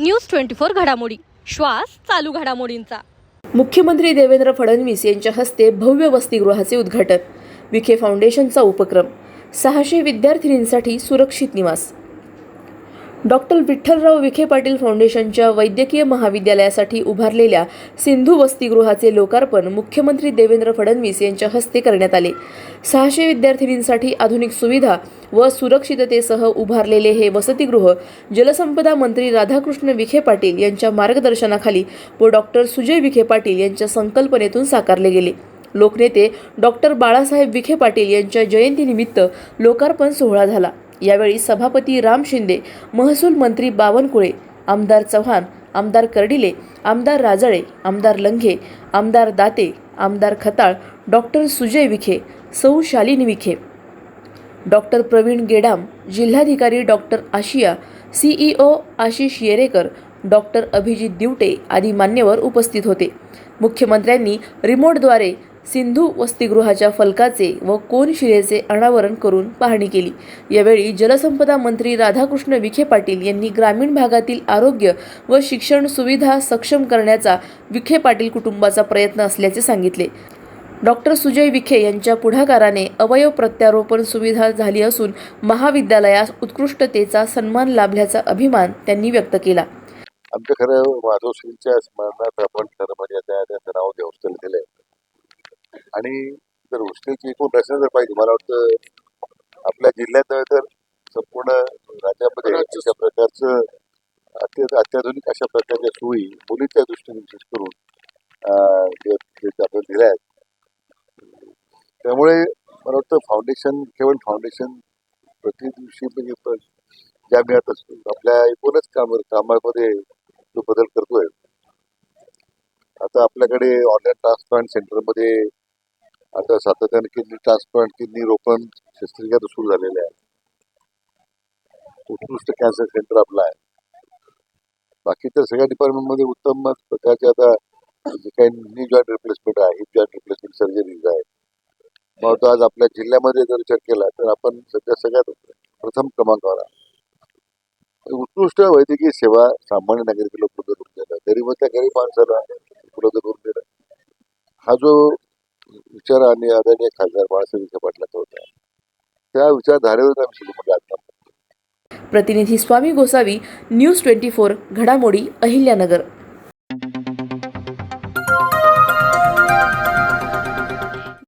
News twenty four घडामोडी. श्वास चालू घडामोडींचा. मुख्यमंत्री देवेंद्र फडणवीस यांच्या हस्ते भव्य वसतिगृहाचे उद्घाटन. विखे फाउंडेशनचा उपक्रम. सहाशे विद्यार्थिनींसाठी सुरक्षित निवास. डॉक्टर विठ्ठलराव विखे पाटील फाउंडेशनच्या वैद्यकीय महाविद्यालयासाठी उभारलेल्या सिंधू वसतिगृहाचे लोकार्पण मुख्यमंत्री देवेंद्र फडणवीस यांच्या हस्ते करण्यात आले. सहाशे विद्यार्थिनींसाठी आधुनिक सुविधा व सुरक्षिततेसह उभारलेले हे वसतिगृह जलसंपदा मंत्री राधाकृष्ण विखे पाटील यांच्या मार्गदर्शनाखाली व डॉक्टर सुजय विखे पाटील यांच्या संकल्पनेतून साकारले गेले. लोकनेते डॉक्टर बाळासाहेब विखे पाटील यांच्या जयंतीनिमित्त लोकार्पण सोहळा झाला. यावेळी सभापती राम शिंदे महसूल मंत्री बावनकुळे आमदार चव्हाण आमदार कर्डिले आमदार राजळे आमदार लंघे आमदार दाते आमदार खताळ डॉक्टर सुजय विखे सौ शालिनी विखे. डॉक्टर प्रवीण गेडाम जिल्हाधिकारी doctor Ashiya CEO Ashish Yerekar doctor Abhijit Divate आदी मान्यवर उपस्थित होते. मुख्यमंत्र्यांनी रिमोटद्वारे सिंधू वसतिगृहाच्या फलकाचे व कोनशिलेचे अनावरण करून पाहणी केली. यावेळी जलसंपदा मंत्री राधाकृष्ण विखे पाटील यांनी ग्रामीण भागातील आरोग्य व शिक्षण सुविधा सक्षम करण्याचा विखे पाटील कुटुंबाचा प्रयत्न असल्याचे सांगितले. डॉक्टर सुजय विखे यांच्या पुढाकाराने अवयव प्रत्यारोपण सुविधा झाली असून महाविद्यालयास उत्कृष्टतेचा सन्मान लाभल्याचा अभिमान त्यांनी व्यक्त केला. आमच्या खरं माधवश्रींच्या स्मरणार्थ आपण खरं म्हणजे त्या त्यांचं नाव देवस्थान दिलंय आणि जर हॉस्टेलची एकूण रचना जर पाहिजे मला वाटतं आपल्या जिल्ह्यात तर संपूर्ण राज्यामध्ये अशा प्रकारचं अत्य अत्याधुनिक अशा प्रकारच्या सोयी मुलींच्या दृष्टीने विशेष करून आपण दिल्या आहेत. त्यामुळे मला वाटतं फाउंडेशन केवळ फाउंडेशन प्रति दिवशी म्हणजे ज्या मिळत असतो आपल्या एकूणच काम कामामध्ये जो बदल करतोय. आता आपल्याकडे ऑनलाईन ट्रान्सप्लांट सेंटरमध्ये आता सातत्याने किडनी ट्रान्सप्लांट किडनी रोपण शस्त्रक्रिया सुरू झालेल्या आहे. उत्कृष्ट कॅन्सर सेंटर आपलं आहे. बाकीच्या सगळ्या डिपार्टमेंटमध्ये उत्तम प्रकारचे आता जे काही नी जॉईंट रिप्लेसमेंट आहे हिप जॉईंट रिप्लेसमेंट सर्जरीज आहे. मग आज आपल्या जिल्ह्यामध्ये जर विचार केला तर आपण सध्या सगळ्यात प्रथम क्रमांकावर आहे. उत्कृष्ट वैद्यकीय सेवा सामान्य नागरिकांना उपलब्ध करून देणं गरीबातल्या गरीब माणसाला उपलब्ध करून देणं हा जो विचार आणि आदरणीय खासदार बाळासाहेब विखे पाटलाचा होता. त्या विचारधारेवर आम्ही सुरू म्हणजे आता प्रतिनिधी Swami Gosavi news twenty four घडामोडी अहिल्यानगर.